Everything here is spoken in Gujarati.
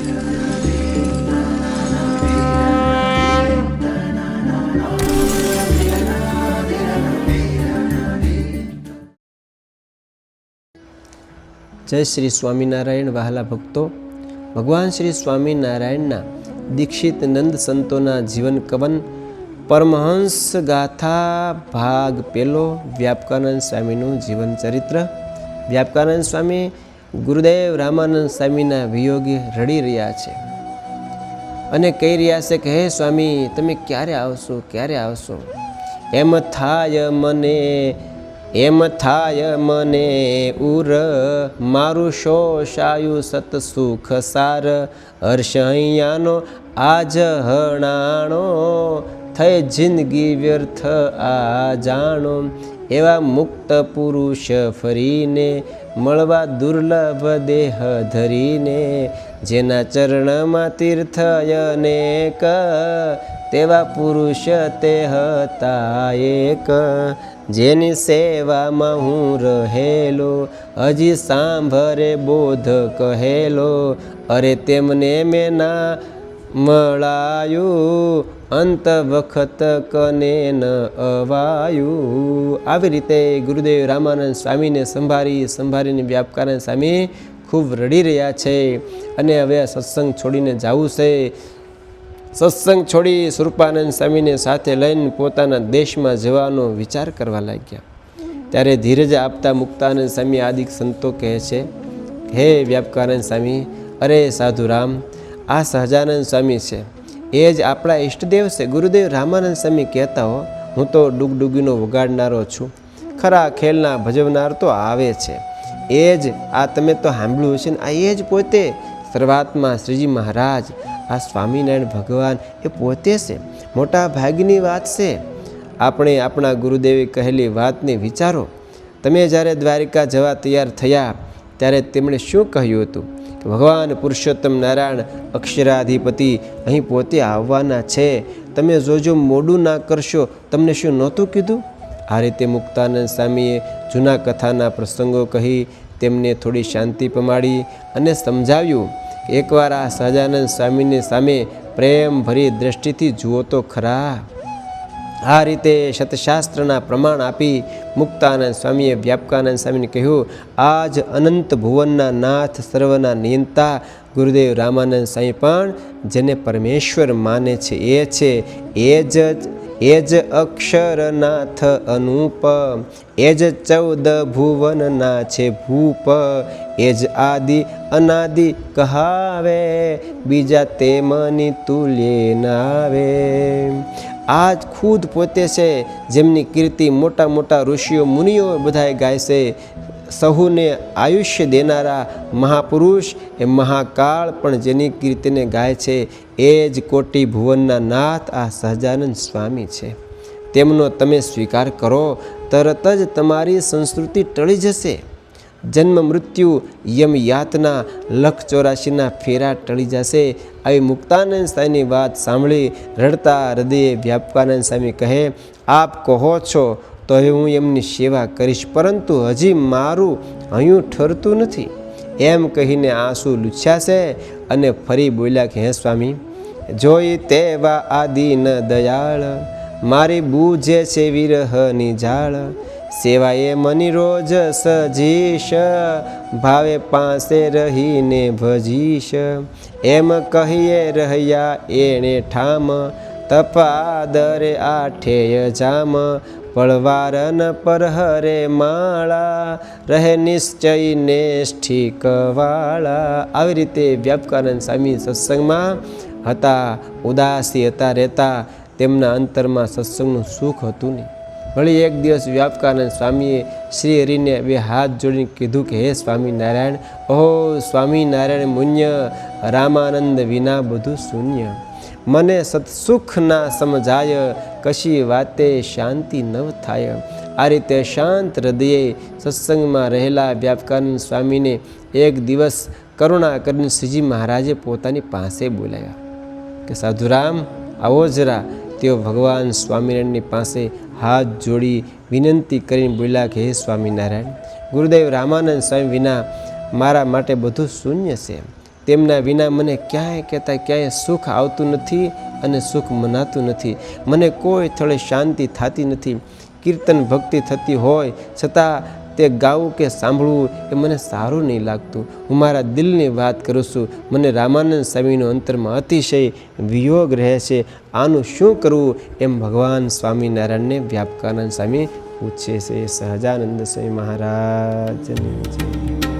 જય શ્રી સ્વામિનારાયણ વહાલા ભક્તો. ભગવાન શ્રી સ્વામિનારાયણના દીક્ષિત નંદ સંતોના જીવન કવન પરમહંસ ગાથા ભાગ પેલો વ્યાપકાનંદ સ્વામીનું જીવન ચરિત્ર વ્યાપકાનંદ સ્વામી ગુરુદેવ રામાનંદ સ્વામીના વિયોગી રડી રહ્યા છે અને કહી રહ્યા છે કે, હે સ્વામી, તમે ક્યારે આવશો? ક્યારે આવશો? એમ થાય મને, એમ થાય મને, ઉર, મારું શોષાયું સત સુખ સાર, હર્ષ અહીંયાનો આજ હણાણો થઈ જિંદગી વ્યર્થ, આ જાણો. એવા મુક્ત પુરુષ ફરીને મળવા દુર્લભ દેહ ધરીને, જેના ચરણમાં તીર્થ અનેક તેવા પુરુષ તે હતા એક. જેની સેવામાં હું રહેલો, હજી સાંભરે બોધ કહેલો, અરે તેમને મેં ના મળાયું, અંત વખત કને ન અવાયું. આવી રીતે ગુરુદેવ રામાનંદ સ્વામીને સંભાળી સંભાળીને વ્યાપકાનંદ સ્વામી ખૂબ રડી રહ્યા છે અને હવે આ સત્સંગ છોડીને જવું છે. સત્સંગ છોડી સ્વરૂપાનંદ સ્વામીને સાથે લઈને પોતાના દેશમાં જવાનો વિચાર કરવા લાગ્યા. ત્યારે ધીરજ આપતા મુક્તાનંદ સ્વામી આદિક સંતો કહે છે, હે વ્યાપકાનંદ સ્વામી, અરે સાધુરામ આ સહજાનંદ સ્વામી છે. એ જ આપણા ઈષ્ટદેવ છે. ગુરુદેવ રામાનંદ સ્વામી કહેતા હો, હું તો ડુગડુગીનો વગાડનારો છું. ખરા ખેલના ભજવનાર તો આવે છે. એ જ આ તમે તો સાંભળ્યું હશે ને, આ એ જ પોતે સર્વાત્મા શ્રીજી મહારાજ, આ સ્વામિનારાયણ ભગવાન એ પોતે છે. મોટા ભાગની વાત છે. આપણે આપણા ગુરુદેવે કહેલી વાતને વિચારો. તમે જ્યારે દ્વારિકા જવા તૈયાર થયા, ત્યારે તેમણે શું કહ્યું હતું? ભગવાન પુરુષોત્તમ નારાયણ અક્ષરાધિપતિ અહીં પોતે આવવાના છે. તમે જોજો, મોડું ના કરશો. તમને શું નહોતું કીધું? આ રીતે મુક્તાનંદ સ્વામીએ જૂના કથાના પ્રસંગો કહી તેમને થોડી શાંતિ પમાડી અને સમજાવ્યું, એકવાર આ સહજાનંદ સ્વામીની સામે પ્રેમ ભરી દ્રષ્ટિથી જુઓ તો ખરા. આ રીતે શતશાસ્ત્રના પ્રમાણ આપી મુક્તાનંદ સ્વામીએ વ્યાપકાનંદ સ્વામીને કહ્યું આ જ અનંત ભુવનના નાથ સર્વના નિયંતા ગુરુદેવ રામાનંદ સ્વામી પણ જેને પરમેશ્વર માને છે, એ છે એ જ એ જ અક્ષરનાથ અનુપ એ જ ચૌદ ભુવનના છે ભૂપ એ જ આદિ અનાદિ કહાવે, બીજા તે મની તુલ્ય નાવે. આ ખુદ પોતે છે, જેમની કીર્તિ મોટા મોટા ઋષિઓ મુનિઓ બધાએ ગાય છે. સહુને આયુષ્ય દેનારા મહાપુરુષ એ મહાકાળ પણ જેની કીર્તિને ગાય છે, એ જ કોટી ભુવનના નાથ આ સહજાનંદ સ્વામી છે. તેમનો તમે સ્વીકાર કરો, તરત જ તમારી સંસ્કૃતિ ટળી જશે. જન્મ મૃત્યુ, યમ યાતના, લખ ચોરાશીના ફેરા ટળી જશે. આવી મુક્તાનંદ સ્વામીની વાત સાંભળી રડતા હૃદયે વ્યાપકાનંદ સ્વામી કહે, આપ કહો છો તો હવે હું એમની સેવા કરીશ, પરંતુ હજી મારું હયું ઠરતું નથી. એમ કહીને આંસુ લૂછ્યા છે અને ફરી બોલ્યા કે, હે સ્વામી, જોઈ તેવા ન દયાળ, મારી બૂજે છે વિરહની જાળ સેવાએ મની રોજ સજીશ, ભાવે પાસે રહીને ભજીશ. એમ કહીએ, રહ્યા એણે ઠામ, તપાદરે આઠેય જામ. પળવારન પરહરે માળા, રહે નિશ્ચય ઠીકવાળા આવી રીતે વ્યાપકાનંદ સ્વામી સત્સંગમાં હતા, ઉદાસી હતા, રહેતા. તેમના અંતરમાં સત્સંગનું સુખ હતું નહીં. વળી એક દિવસ વ્યાપકાનંદ સ્વામીએ શ્રી હરિને બે હાથ જોડીને કીધું કે, હે સ્વામિનારાયણ, ઓહો સ્વામિનારાયણ મુન્ય, રામાનંદ વિના બધું શૂન્ય. મને સત્સુખ ના સમજાય, કશી વાતે શાંતિ ન થાય. આ રીતે શાંત હૃદયે સત્સંગમાં રહેલા વ્યાપકાનંદ સ્વામીને એક દિવસ કરુણા કરીને શ્રીજી મહારાજે પોતાની પાસે બોલાવ્યા કે, સાધુરામ, આવો જરા તેઓ ભગવાન સ્વામિનારાયણની પાસે હાથ જોડી વિનંતી કરીને બોલ્યા કે, હે સ્વામિનારાયણ, ગુરુદેવ રામાનંદ સ્વામી વિના મારા માટે બધું શૂન્ય છે. તેમના વિના મને ક્યાંય કહેતા ક્યાંય સુખ આવતું નથી અને સુખ મનાતું નથી. મને કોઈ સ્થળે શાંતિ થતી નથી. કીર્તન ભક્તિ થતી હોય છતાં તે ગાવું કે સાંભળવું એ મને સારું નહીં લાગતું. હું મારા દિલની વાત કરું છું. મને રામાનંદ સ્વામીનો અંતરમાં અતિશય વિયોગ રહે છે. આનું શું કરવું એમ ભગવાન સ્વામિનારાયણને વ્યાપકાનંદ સ્વામી પૂછે છે. સહજાનંદ સ્વામી મહારાજની જય.